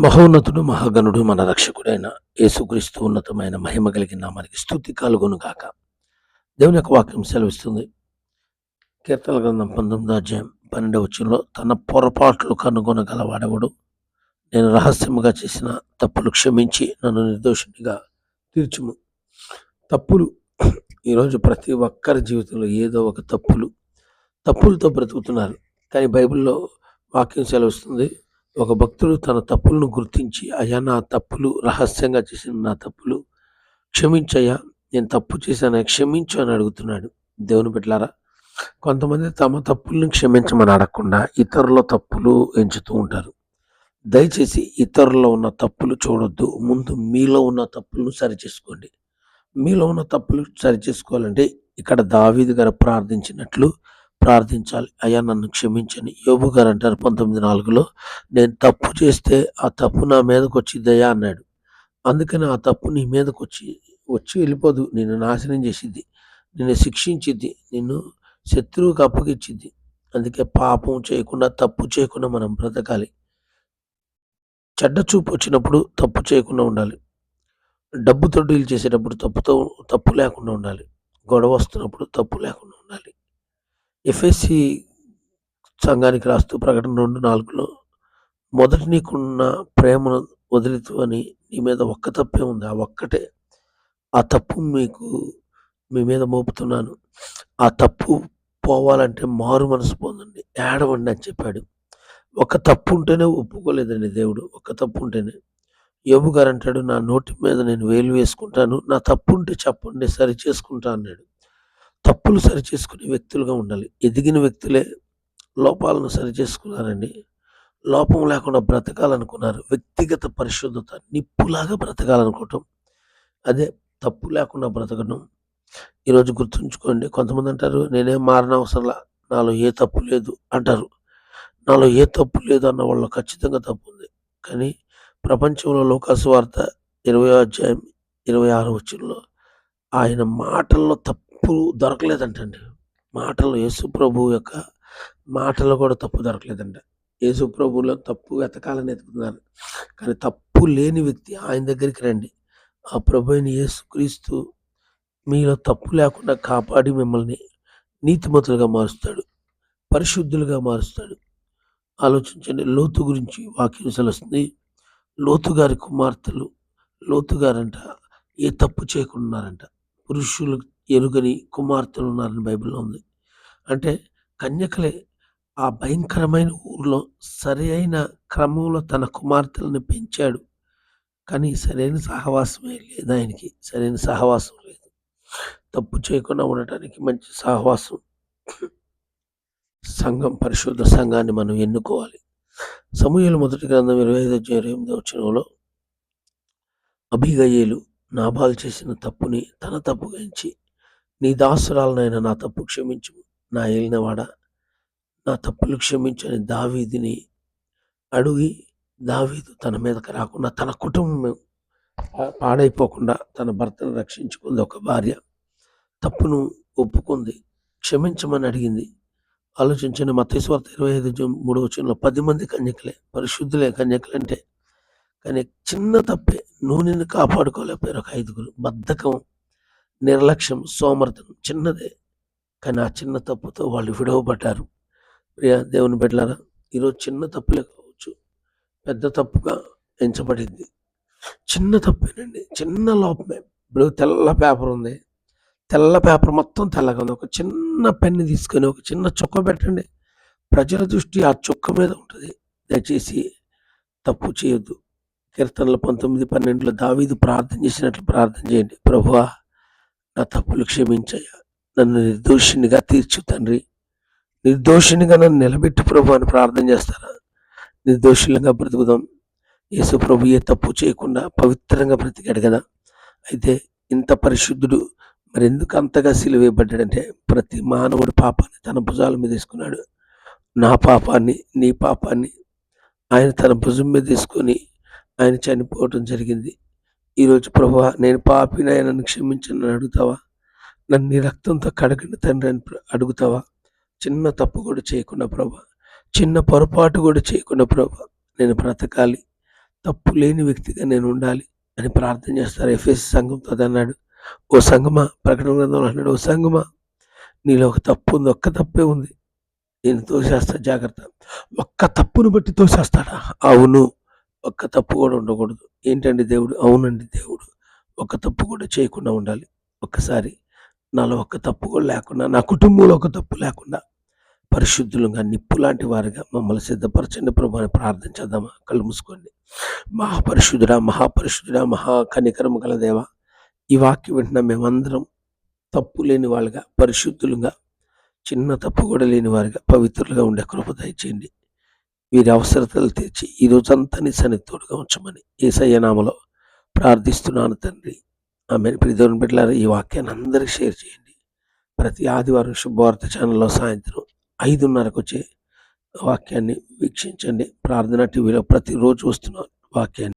మహోన్నతుడు మహాగణుడు మన రక్షకుడైన యేసుక్రీస్తు ఉన్నతమైన మహిమ కలిగిన మనకి స్థుతి కలుగును దేవుని యొక్క వాక్యం సెలవిస్తుంది. కీర్తన గ్రంథం పంతొమ్మిదో అధ్యాయం పన్నెండవ వచ్చంలో తన పొరపాట్లు కనుగొనగలవాడెవడు నేను రహస్యముగా చేసిన తప్పులు క్షమించి నన్ను నిర్దోషునిగా తీర్చుము. తప్పులు ఈరోజు ప్రతి ఒక్కరి జీవితంలో ఏదో ఒక తప్పులు తప్పులతో బ్రతుకుతున్నారు. కానీ బైబిల్లో వాక్యం సెలవిస్తుంది ఒక భక్తుడు తన తప్పులను గుర్తించి అయ్యా నా తప్పులు రహస్యంగా చేసిన నా తప్పులు క్షమించయ్యా నేను తప్పు చేశాను క్షమించు అని అడుగుతున్నాడు. దేవుని పెట్టారా కొంతమంది తమ తప్పులను క్షమించమని అడగకుండా ఇతరుల తప్పులు ఎంచుతూ ఉంటారు. దయచేసి ఇతరుల్లో ఉన్న తప్పులు చూడొద్దు. ముందు మీలో ఉన్న తప్పులను సరిచేసుకోండి. మీలో ఉన్న తప్పులు సరిచేసుకోవాలంటే ఇక్కడ దావీదు గారు ప్రార్థించినట్లు ప్రార్థించాలి. అయ్యా నన్ను క్షమించని యోబు గారు అంటారు పంతొమ్మిది నాలుగులో నేను తప్పు చేస్తే ఆ తప్పు నా మీదకి వచ్చిద్దయ్యా అన్నాడు. అందుకని ఆ తప్పు నీ మీదకి వచ్చి వచ్చి వెళ్ళిపోదు. నిన్ను నాశనం చేసిద్ది. నిన్ను శిక్షించిద్ది. నిన్ను శత్రువుకి అప్పగిచ్చిద్ది. అందుకే పాపం చేయకుండా తప్పు చేయకుండా మనం బ్రతకాలి. చెడ్డ చూపు వచ్చినప్పుడు తప్పు చేయకుండా ఉండాలి. డబ్బుతో డీల్ చేసేటప్పుడు తప్పుతో తప్పు లేకుండా ఉండాలి. గొడవ వస్తున్నప్పుడు తప్పు లేకుండా ఉండాలి. ఎఫ్ఎస్సి సంఘానికి రాస్తూ ప్రకటన రెండు నాలుగులో మొదటి నీకున్న ప్రేమను వదిలితు అని నీ మీద ఒక్క తప్పే ఉంది. ఆ ఒక్కటే. ఆ తప్పు మీకు మీ మీద మోపుతున్నాను. ఆ తప్పు పోవాలంటే మారు మనసు పొందండి. ఏడవండి అని చెప్పాడు. ఒక తప్పు ఉంటేనే ఒప్పుకోలేదండి దేవుడు. ఒక తప్పు ఉంటేనే. యోబు గారు అంటాడు నా నోటి మీద నేను వేలు వేసుకుంటాను. నా తప్పు ఉంటే చెప్పండి సరి చేసుకుంటా అన్నాడు. తప్పులు సరి చేసుకునే వ్యక్తులుగా ఉండాలి. ఎదిగిన వ్యక్తులే లోపాలను సరిచేసుకున్నారండి లోపం లేకుండా బ్రతకాలనుకున్నారు. వ్యక్తిగత పరిశుద్ధత నిప్పులాగా బ్రతకాలనుకోవటం. అదే తప్పు లేకుండా బ్రతకడం ఈరోజు గుర్తుంచుకోండి కొంతమంది అంటారు నేనేం మారిన అవసరంలా. నాలో ఏ తప్పు లేదు అంటారు. నాలో ఏ తప్పు లేదు అన్న వాళ్ళు ఖచ్చితంగా తప్పు ఉంది. కానీ ప్రపంచంలో లోకాసు వార్త ఇరవై అధ్యాయం ఇరవై ఆరు వచ్చినలో ఆయన మాటల్లో తప్పు దొరకలేదంటండి. మాటలు యేసుప్రభు యొక్క మాటలు కూడా తప్పు దొరకలేదంట. యేసుప్రభులో తప్పు వెతకాలని వెతుకుతున్నారు. కానీ తప్పు లేని వ్యక్తి ఆయన దగ్గరికి రండి. ఆ ప్రభు అయిన యేసుక్రీస్తు మీలో తప్పు లేకుండా కాపాడి మిమ్మల్ని నీతిమతులుగా మారుస్తాడు. పరిశుద్ధులుగా మారుస్తాడు. ఆలోచించండి. లోతు గురించి వాక్యం సెలవుస్తుంది లోతు గారి కుమార్తెలు లోతు గారంట. ఏ తప్పు చేయకుండా పురుషులకు పురుషులు ఎరుగని కుమార్తెలు ఉన్నారని బైబిల్లో ఉంది. అంటే కన్యకలే ఆ భయంకరమైన ఊరిలో సరి అయిన క్రమంలో తన కుమార్తెలను పెంచాడు. కానీ సరైన సహవాసమే లేదు ఆయనకి. సరైన సహవాసం లేదు. తప్పు చేయకుండా ఉండటానికి మంచి సహవాసం. సంఘం పరిశుద్ధ సంఘాన్ని మనం ఎన్నుకోవాలి. సమూహలు మొదటి గ్రంథం ఇరవై ఐదు ఇరవై ఎనిమిది వచ్చినలో అభిగయేలు నాభాలు చేసిన తప్పుని తన తప్పుగా ఎంచి నీ దాసురాలనైనా నా తప్పు క్షమించు. నా ఏలినవాడ నా తప్పులు క్షమించని దావీదిని అడిగి దావీదు తన మీదకి రాకుండా తన కుటుంబం పాడైపోకుండా తన భర్తను రక్షించుకుంది. ఒక భార్య తప్పును ఒప్పుకుంది క్షమించమని అడిగింది. ఆలోచించండి మతేశ్వార్త ఇరవై ఐదు మూడు వచ్చినలో పది మంది కన్యకలే పరిశుద్ధులే కన్యకలు అంటే కానీ చిన్న తప్పే నూనెని కాపాడుకోలేకపోయారు ఒక ఐదుగురు. బద్ధకం నిర్లక్ష్యం సోమర్థం చిన్నదే. కానీ ఆ చిన్న తప్పుతో వాళ్ళు విడవబడ్డారు. ప్రియా దేవుని బిడ్డలారా ఈరోజు చిన్న తప్పులే కావచ్చు. పెద్ద తప్పుగా ఎంచబడింది. చిన్న తప్పేనండి. చిన్న లోపమే. ఇప్పుడు తెల్ల పేపర్ ఉంది. తెల్ల పేపర్ మొత్తం తెల్లగా ఉంది. ఒక చిన్న పెన్ను తీసుకొని ఒక చిన్న చుక్క పెట్టండి. ప్రజల దృష్టి ఆ చుక్క మీద ఉంటుంది. దయచేసి తప్పు చేయొద్దు. కీర్తనలు పంతొమ్మిది పన్నెండులో దావీదు ప్రార్థన చేసినట్లు ప్రార్థన చేయండి. ప్రభువా నా తప్పులు క్షమించయ్యా. నన్ను నిర్దోషినిగా తీర్చు తండ్రి. నిర్దోషినిగా నన్ను నిలబెట్టు ప్రభు అని ప్రార్థన చేస్తారా? నిర్దోషులంగా బ్రతుకుదాం. యేసు ప్రభు ఏ తప్పు చేయకుండా పవిత్రంగా బ్రతికాడు కదా. అయితే ఇంత పరిశుద్ధుడు మరి ఎందుకు అంతగా సిలువేయబడ్డాడంటే ప్రతి మానవుడి పాపాన్ని తన భుజాల మీద తీసుకున్నాడు నా పాపాన్ని నీ పాపాన్ని ఆయన తన భుజం మీద తీసుకొని ఆయన చనిపోవటం జరిగింది. ఈరోజు ప్రభు నేను పాపిని నన్ను క్షమించని అడుగుతావా? నన్ను నీ రక్తంతో కడగండి తండ్రి అని అడుగుతావా? చిన్న తప్పు కూడా చేయకుండా ప్రభా చిన్న పొరపాటు కూడా చేయకుండా ప్రభా నేను బ్రతకాలి. తప్పు లేని వ్యక్తిగా నేను ఉండాలి అని ప్రార్థన చేస్తారు ఎఫ్ఎస్ సంఘంతో. అన్నాడు ఓ సంగమా ప్రకటన గ్రంథంలో అన్నాడు ఓ సంగమా నీలో ఒక తప్పు ఉంది ఒక్క తప్పే ఉంది. నేను తోసేస్తా జాగ్రత్త. ఒక్క తప్పును బట్టి తోసేస్తాడా? అవును ఒక్క తప్పు కూడా ఉండకూడదు. ఏంటండి దేవుడు? అవునండి దేవుడు. ఒక్క తప్పు కూడా చేయకుండా ఉండాలి. ఒక్కసారి నాలో ఒక్క తప్పు కూడా లేకుండా నా కుటుంబంలో ఒక తప్పు లేకుండా పరిశుద్ధులుగా నిప్పు లాంటి వారిగా మమ్మల్ని సిద్ధపరచండి ప్రభు ప్రార్థన చేద్దామా? కళ్ళు మూసుకోండి. మహాపరిశుద్ధుడా మహాపరిశుద్ధుడా మహా కనికరము గల దేవ ఈ వాక్యం వింటున్న మేమందరం తప్పు లేని వాళ్ళుగా పరిశుద్ధులుగా చిన్న తప్పు కూడా లేని వారిగా పవిత్రులుగా ఉండే కృప దయచేయండి. వీరి అవసరతలు తీర్చి ఈ రోజంతా నీ సన్నిధి ఉంచమని ఏసయ్య నామలో ప్రార్థిస్తున్నాను తండ్రి. ఆమె ప్రిధోని బిడ్డలారా ఈ వాక్యాన్ని అందరికీ షేర్ చేయండి. ప్రతి ఆదివారం శుభవార్త ఛానల్లో సాయంత్రం ఐదున్నరకు వచ్చే వాక్యాన్ని వీక్షించండి. ప్రార్థన టీవీలో ప్రతిరోజు వస్తున్న వాక్యాన్ని